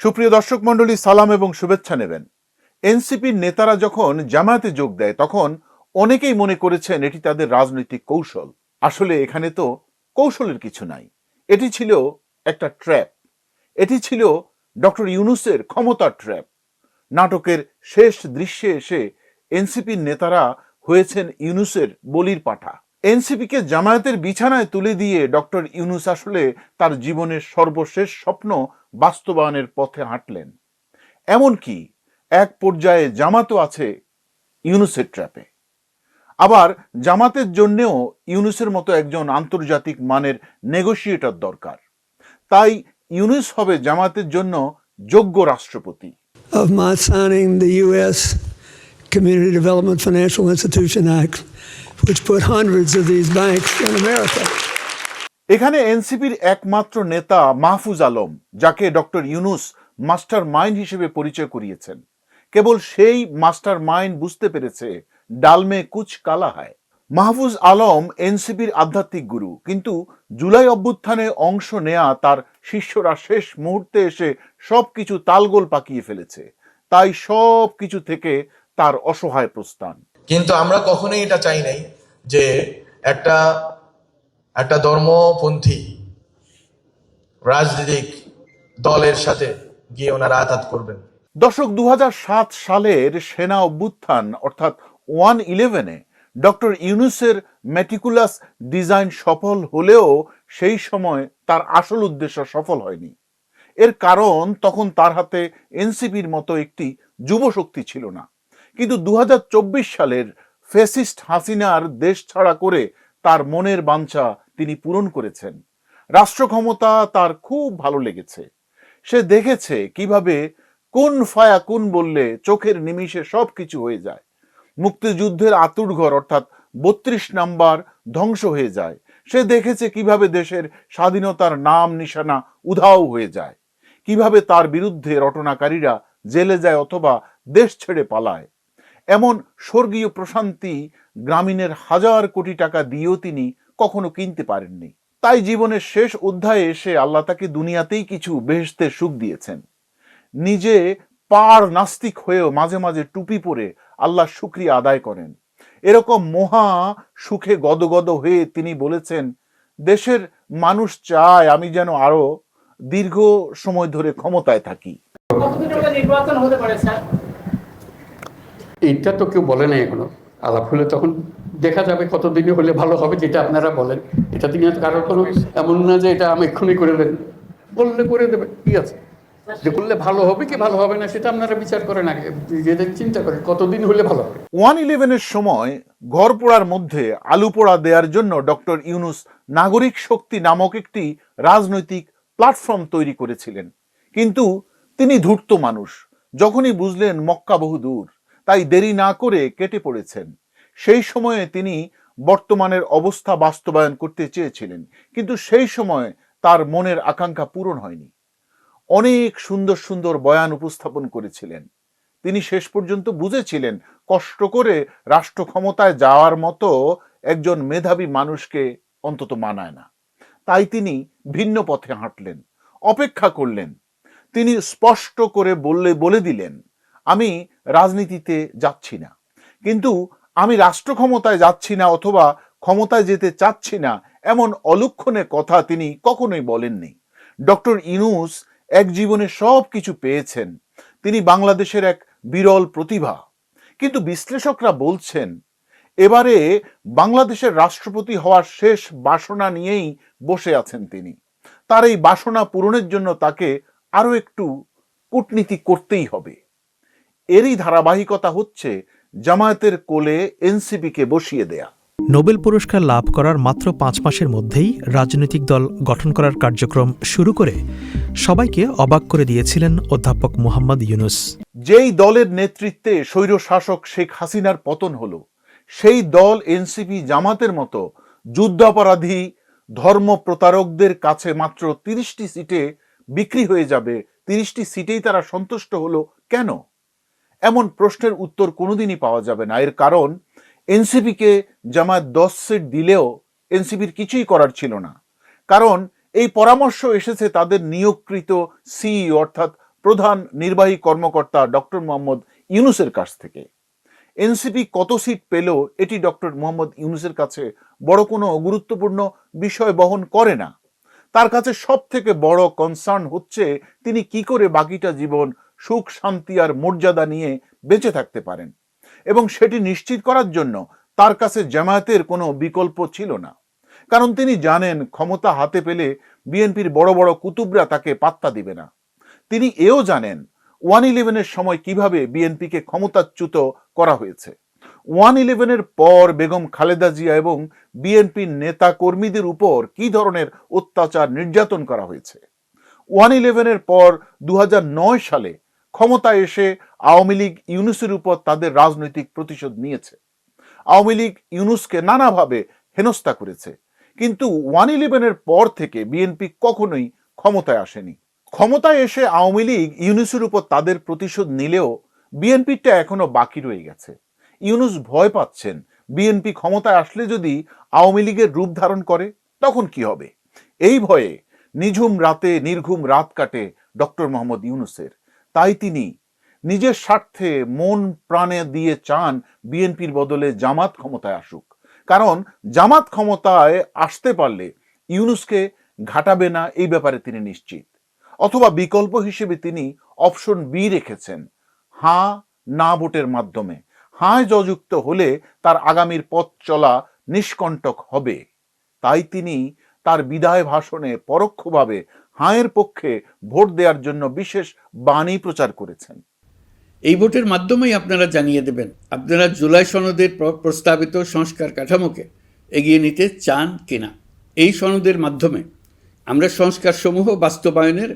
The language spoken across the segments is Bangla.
সুপ্রিয় দর্শক মণ্ডলী, সালাম এবং শুভেচ্ছা নেবেন। এনসিপির নেতারা যখন জামায়াতে যোগ দেয়, তখন অনেকেই মনে করেছেন এটি তাদের রাজনৈতিক কৌশল। আসলে এখানে তো কৌশলের কিছু নাই। এটি ছিল একটা ট্র্যাপ। এটি ছিল ডক্টর ইউনুসের ক্ষমতার ট্র্যাপ। নাটকের শেষ দৃশ্যে এসে এনসিপির নেতারা হয়েছেন ইউনুসের বলির পাঠা। এনসিপিকে জামায়াতের বিছানায় তুলে দিয়ে ডক্টর ইউনুস আসলে তার জীবনের সর্বশেষ স্বপ্ন বাস্তবায়নের পথে হাঁটলেন। এমনকি এক পর্যায়ে জামাতও আছে ইউনুসের ট্র্যাপে। আবার জামাতের জন্যেও ইউনুসের মতো একজন আন্তর্জাতিক মানের নেগোসিয়েটর দরকার। তাই ইউনুস হবে জামাতের জন্য যোগ্য রাষ্ট্রপতি। Of my signing the U.S. Community Development Financial Institution Act, which put hundreds of these banks in America. এখানে এনসিপির একমাত্র নেতা মাহফুজ আলম যাকে ডক্টর ইউনুস মাস্টার মাইন্ড হিসেবে পরিচয় করিয়েছেন। কেবল সেই মাস্টার মাইন্ড বুঝতে পেরেছে ডালমে কুচ কালা হয়। মাহফুজ আলম এনসিপির আধ্যাত্মিক গুরু কিন্তু জুলাই অভ্যুত্থানে অংশ নেয়া তার শিষ্যরা শেষ মুহূর্তে এসে সবকিছু তালগোল পাকিয়ে ফেলেছে। তাই সব কিছু থেকে তার অসহায় প্রস্থান। কিন্তু আমরা কখনোই এটা চাই নাই যে একটা একটা ধর্মপন্থী রাজনৈতিক দলের সাথে গিয়ে ওনারা আঘাত করবেন। দর্শক দু সালের সেনা অভ্যুত্থান অর্থাৎ ওয়ান ইলেভেনে ডক্টর ইউনুসের মেটিকুলাস ডিজাইন সফল হলেও সেই সময় তার আসল উদ্দেশ্য সফল হয়নি। এর কারণ তখন তার হাতে এনসিপির মতো একটি যুব শক্তি ছিল না। কিন্তু দু হাজার চব্বিশ সালের ফেসিস্ট হাসিনার দেশ ছাড়া করে তার মনের বাঞ্ছা তিনি পূরণ করেছেন। রাষ্ট্র ক্ষমতা তার খুব ভালো লেগেছে। সে দেখেছে কীভাবে কোন ফায়া কোন বললে চোখের নিমিষে সব কিছু হয়ে যায়। মুক্তিযুদ্ধের আতুরঘর অর্থাৎ বত্রিশ নাম্বার ধ্বংস হয়ে যায়। সে দেখেছে কীভাবে দেশের স্বাধীনতার নাম নিশানা উধাও হয়ে যায়। কীভাবে তার বিরুদ্ধে রটনাকারীরা জেলে যায় অথবা দেশ ছেড়ে পালায়। এমন স্বর্গীয় প্রশান্তি গ্রামীণের হাজার কোটি টাকা দিয়েও তিনি কখনো কিনতে পারেননি। তাই জীবনের শেষ অধ্যায়ে এসে আল্লাহ তাকে দুনিয়াতেই কিছু বেহেশতের সুখ দিয়েছেন। নিজে পার নাস্তিক হয়েও মাঝে মাঝে টুপি পরে আল্লাহ শুক্রিয়া আদায় করেন। এরকম মহা সুখে গদগদ হয়ে তিনি বলেছেন, দেশের মানুষ চায় আমি যেন আরও দীর্ঘ সময় ধরে ক্ষমতায় থাকি। নির্বাচন হতে পারে, স্যার? এইটা তো কেউ বলে নাই এখনও। আলাপ হলে তখন দেখা যাবে কতদিনে হলে ভালো হবে, যেটা আপনারা বলেন। এটা তিনি কারোর কোনো এমন না যে এটা আমি এক্ষুনি করে দেন বললে করে দেবে ঠিক আছে? যে করলে ভালো হবে কি ভালো হবে না, সেটা আপনারা বিচার করেন আগে। যেটা চিন্তা করেন, কতদিন হলে ভালো হবে? ওয়ান ইলেভেনের সময় ঘর পোড়ার মধ্যে আলু পোড়া দেওয়ার জন্য ডক্টর ইউনুস নাগরিক শক্তি নামক একটি রাজনৈতিক প্ল্যাটফর্ম তৈরি করেছিলেন। কিন্তু তিনি ধূর্ত মানুষ। যখনই বুঝলেন মক্কা বহু দূর তাই দেরি না করে কেটে পড়েছেন। সেই সময়ে তিনি বর্তমানের অবস্থা বাস্তবায়ন করতে চেয়েছিলেন, কিন্তু সেই সময় তার মনের আকাঙ্ক্ষা পূরণ হয়নি। অনেক সুন্দর সুন্দর বয়ান উপস্থাপন করেছিলেন। তিনি শেষ পর্যন্ত বুঝেছিলেন, কষ্ট করে রাষ্ট্র ক্ষমতায় যাওয়ার মতো একজন মেধাবী মানুষকে অন্তত মানায় না। তাই তিনি ভিন্ন পথে হাঁটলেন, অপেক্ষা করলেন। তিনি স্পষ্ট করে বললে, বলে দিলেন আমি রাজনীতিতে যাচ্ছি না। কিন্তু আমি রাষ্ট্র ক্ষমতায় যাচ্ছি না অথবা ক্ষমতায় যেতে চাচ্ছি না এমন অলক্ষণে কথা তিনি কখনোই বলেননি। ডক্টর ইনুস এক জীবনে সব কিছু পেয়েছেন। তিনি বাংলাদেশের এক বিরল প্রতিভা। কিন্তু বিশ্লেষকরা বলছেন, এবারে বাংলাদেশের রাষ্ট্রপতি হওয়ার শেষ বাসনা নিয়েই বসে আছেন তিনি। তার এই বাসনা পূরণের জন্য তাকে আরও একটু কূটনীতি করতেই হবে। এরই ধারাবাহিকতা হচ্ছে জামায়াতের কোলে এনসিপিকে বসিয়ে দেয়া। নোবেল পুরস্কার লাভ করার মাত্র পাঁচ মাসের মধ্যেই রাজনৈতিক দল গঠন করার কার্যক্রম শুরু করে সবাইকে অবাক করে দিয়েছিলেন অধ্যাপক মোহাম্মদ ইউনুস। যেই দলের নেতৃত্বে স্বৈর শাসক শেখ হাসিনার পতন হলো সেই দল এনসিপি জামাতের মতো যুদ্ধাপরাধী ধর্ম প্রতারকদের কাছে মাত্র তিরিশটি সিটে বিক্রি হয়ে যাবে তিরিশটি সিটেই তারা সন্তুষ্ট হলো কেন? এমন প্রশ্নের উত্তর কোনোদিনই পাওয়া যাবে না। এর কারণ, এনসিপিকে জামায়াত দশ সিট দিলেও এনসিপির কিছুই করার ছিল না। কারণ, এই পরামর্শ এসেছে তাদের নিয়োগকৃত সিই অর্থাৎ প্রধান নির্বাহী কর্মকর্তা ডক্টর মোহাম্মদ ইউনুসের কাছ থেকে। এনসিপি কত সিট পেল এটি ডক্টর মোহাম্মদ ইউনুসের কাছে বড় কোনো গুরুত্বপূর্ণ বিষয় বহন করে না। তার কাছে সব থেকে বড় কনসার্ন হচ্ছে তিনি কি করে বাকিটা জীবন সুখ, শান্তি আর মর্যাদা নিয়ে বেঁচে থাকতে পারেন। এবং সেটি নিশ্চিত করার জন্য তার কাছে জামায়াতের কোনো বিকল্প ছিল না। কারণ তিনি জানেন ক্ষমতা হাতে পেলে বিএনপির বড় বড় কুতুবরা তাকে পাত্তা দিবে না। তিনি এও জানেন ওয়ান ইলেভেনের সময় কীভাবে বিএনপিকে ক্ষমতাচ্যুত করা হয়েছে। ওয়ান ইলেভেনের পর বেগম খালেদা জিয়া এবং বিএনপির নেতা কর্মীদের উপর কি ধরনের অত্যাচার নির্যাতন করা হয়েছে? ওয়ান ইলেভেনের পর দু হাজার নয় সালে ক্ষমতায় এসে আওয়ামী লীগ ইউনুসের উপর তাদের রাজনৈতিক প্রতিশোধ নিয়েছে। আওয়ামী লীগ ইউনুসকে নানাভাবে হেনস্থা করেছে। কিন্তু ওয়ান ইলেভেনের পর থেকে বিএনপি কখনোই ক্ষমতায় আসেনি। ক্ষমতায় এসে আওয়ামী লীগ ইউনুসের উপর তাদের প্রতিশোধ নিলেও বিএনপিটা এখনও বাকি রয়ে গেছে। ইউনুস ভয় পাচ্ছেন, বিএনপি ক্ষমতায় আসলে যদি আওয়ামী লীগের রূপ ধারণ করে, তখন কি হবে? এই ভয়ে নিঝুম রাতে নির্ঘুম রাত কাটে ডক্টর মোহাম্মদ ইউনুসের। তাই তিনি নিজের স্বার্থে মন প্রাণে দিয়ে চান বিএনপির বদলে জামাত ক্ষমতায় আসুক। কারণ জামাত ক্ষমতায় আসতে পারলে ইউনুসকে ঘাটাবে না এই ব্যাপারে তিনি নিশ্চিত। অথবা বিকল্প হিসেবে তিনি অপশন বি রেখেছেন, হাঁ, না ভোটের মাধ্যমে। হায় যযুক্ত হলে তার আগামীর পথ চলা নিষ্কণ্টক হবে। তাই তিনি তার বিদায় ভাষণে পরোক্ষভাবে হায়ের পক্ষে ভোট দেওয়ার জন্য বিশেষ বাণী প্রচার করেছেন। এই ভোটের মাধ্যমেই আপনারা জানিয়ে দেবেন আপনারা জুলাই সনদের প্রস্তাবিত সংস্কার কাঠামোকে এগিয়ে নিতে চান কিনা। এই সনদের মাধ্যমে আমরা সংস্কারসমূহ বাস্তবায়নের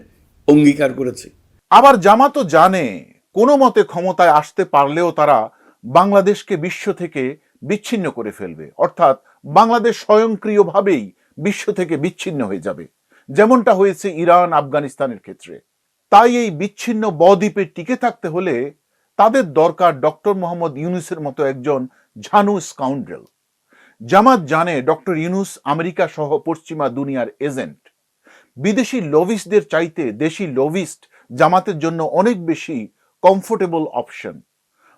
অঙ্গীকার করেছি। আবার জামাতও জানে কোনো মতে ক্ষমতায় আসতে পারলেও তারা বাংলাদেশকে বিশ্ব থেকে বিচ্ছিন্ন করে ফেলবে। অর্থাৎ বাংলাদেশ স্বয়ংক্রিয়ভাবেই বিশ্ব থেকে বিচ্ছিন্ন হয়ে যাবে। যেমনটা হয়েছে ইরান, আফগানিস্তানের ক্ষেত্রে। তাই এই বিচ্ছিন্ন বদ্বীপে টিকে থাকতে হলে তাদের দরকার ডক্টর মোহাম্মদ ইউনুসের মতো একজন ঝানু স্কাউন্ড্রেল জামাত জানে ডক্টর ইউনুস আমেরিকা সহ পশ্চিমা দুনিয়ার এজেন্ট। বিদেশি লবিস্টদের চাইতে দেশি লবিস্ট জামাতের জন্য অনেক বেশি কমফোর্টেবল অপশন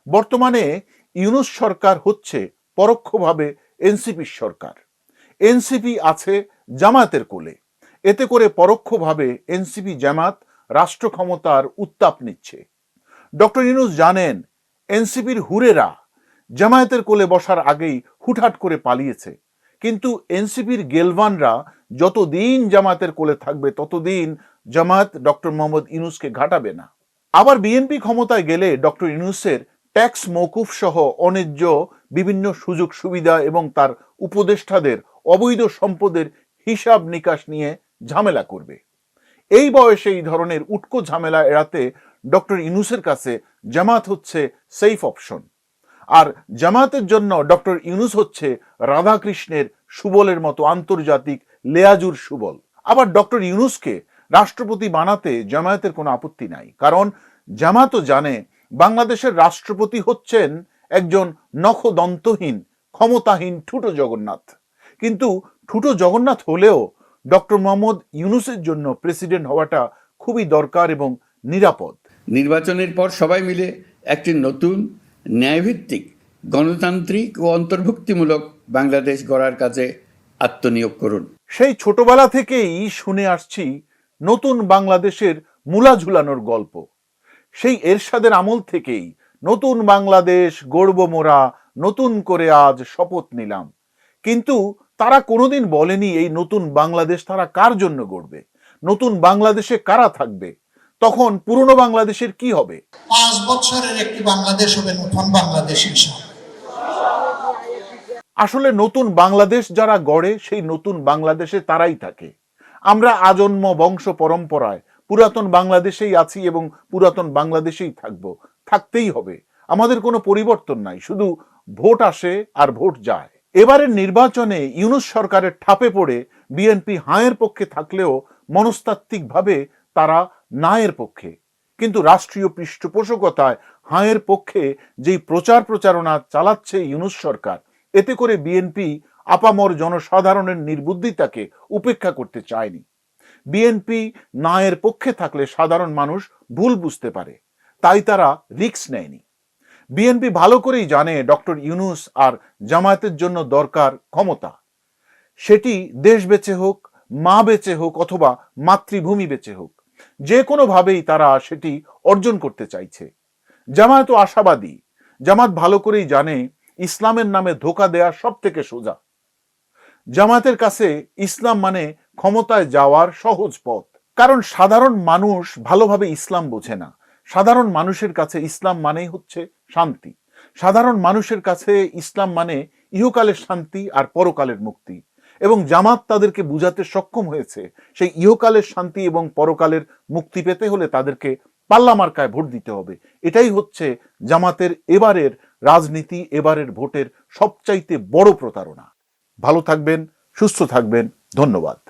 বর্তমানে ইউনুস সরকার হচ্ছে পরোক্ষভাবে এনসিপির সরকার। এনসিপি আছে জামাতের কোলে। এতে করে পরোক্ষভাবে এনসিপি জামাত রাষ্ট্র ক্ষমতার উত্তাপ নিচ্ছে। ডক্টর ইউনুস জানেন, এনসিপির হুরেরা জামায়াতের কোলে বসার আগেই হুটহাট করে পালিয়েছে। কিন্তু এনসিপির গেলভানরা যতদিন জামায়াতের কোলে থাকবে, ততদিন জামায়াত ডক্টর মোহাম্মদ ইউনুসকে ঘাটাবে না। আবার বিএনপি ক্ষমতায় গেলে ডক্টর ইউনুসের ট্যাক্স মৌকুফ সহ অন্যায্য বিভিন্ন সুযোগ সুবিধা এবং তার উপদেষ্টাদের অবৈধ সম্পদের হিসাব নিকাশ নিয়ে ঝামেলা করবে। এই বয়সে এই ধরনের উটকো ঝামেলা এড়াতে ডক্টর ইউনুসের কাছে জামাত হচ্ছে সেফ অপশন আর জামাতের জন্য ডক্টর ইউনুস হচ্ছে রাধাকৃষ্ণের সুবলের মতো আন্তর্জাতিক লেয়াজুর সুবল। আবার ডক্টর ইউনুসকে রাষ্ট্রপতি বানাতে জামায়াতের কোনো আপত্তি নাই। কারণ জামাতও জানে বাংলাদেশের রাষ্ট্রপতি হচ্ছেন একজন নখদন্তহীন, ক্ষমতাহীন, ঠুটো জগন্নাথ। কিন্তু ঠুটো জগন্নাথ হলেও ডক্টর মোহাম্মদ ইউনুসের জন্য প্রেসিডেন্ট হওয়াটা খুবই দরকার এবং নিরাপদ। নির্বাচনের পর সবাই মিলে একটি নতুন ন্যায়ভিত্তিক গণতান্ত্রিক ও অন্তর্ভুক্তিমূলক বাংলাদেশ গড়ার কাজে আত্মনিয়োগ করুন। সেই ছোটবেলা থেকেই শুনে আসছি নতুন বাংলাদেশের মূলা ঝুলানোর গল্প। সেই এরশাদের আমল থেকেই নতুন বাংলাদেশ গড়ব মোরা নতুন করে আজ শপথ নিলাম। কিন্তু তারা কোনোদিন বলেনি এই নতুন বাংলাদেশ তারা কার জন্য গড়বে? নতুন বাংলাদেশে কারা থাকবে? তখন পুরনো বাংলাদেশের কি হবে? পাঁচ বছরের একটি বাংলাদেশ হবে নতুন বাংলাদেশ আসলে নতুন বাংলাদেশ যারা গড়ে সেই নতুন বাংলাদেশে তারাই থাকে। আমরা আজন্ম বংশ পরম্পরায় পুরাতন বাংলাদেশেই আছি এবং পুরাতন বাংলাদেশেই থাকব। থাকতেই হবে। আমাদের কোনো পরিবর্তন নাই। শুধু ভোট আসে আর ভোট যায়। এবারের নির্বাচনে ইউনুস সরকারের ঠাপে পড়ে বিএনপি হায়ের পক্ষে থাকলেও মনস্তাত্ত্বিকভাবে তারা নায়ের পক্ষে। কিন্তু রাষ্ট্রীয় পৃষ্ঠপোষকতায় হায়ের পক্ষে যেই প্রচার প্রচারণা চালাচ্ছে ইউনুস সরকার, এতে করে বিএনপি আপামর জনসাধারণের নির্বুদ্ধিতাকে উপেক্ষা করতে চায়নি। বিএনপি ন্যায়ের পক্ষে থাকলে সাধারণ মানুষ ভুল বুঝতে পারে, তাই তারা রিস্ক নেয়নি। বিএনপি ভালো করেই জানে ডক্টর ইউনুস আর জামায়াতের জন্য দরকার ক্ষমতা। সেটি দেশ বেঁচে হোক, মা বেঁচে হোক অথবা মাতৃভূমি বেঁচে হোক, যে কোনোভাবেই তারা সেটি অর্জন করতে চাইছে। জামায়াত আশাবাদী জামাত ভালো করেই জানে ইসলামের নামে ধোকা দেয়া সব থেকে সোজা। জামাতের কাছে ইসলাম মানে ক্ষমতায় যাওয়ার সহজ পথ। কারণ সাধারণ মানুষ ভালোভাবে ইসলাম বোঝে না। সাধারণ মানুষের কাছে ইসলাম মানেই হচ্ছে শান্তি। সাধারণ মানুষের কাছে ইসলাম মানে ইহকালের শান্তি আর পরকালের মুক্তি। এবং জামাত তাদেরকে বুঝাতে সক্ষম হয়েছে, সেই ইহকালের শান্তি এবং পরকালের মুক্তি পেতে হলে তাদেরকে পাল্লা মার্কায় ভোট দিতে হবে। এটাই হচ্ছে জামাতের এবারের রাজনীতি, এবারের ভোটের সবচাইতে বড় প্রতারণা। ভালো থাকবেন, সুস্থ থাকবেন। ধন্যবাদ।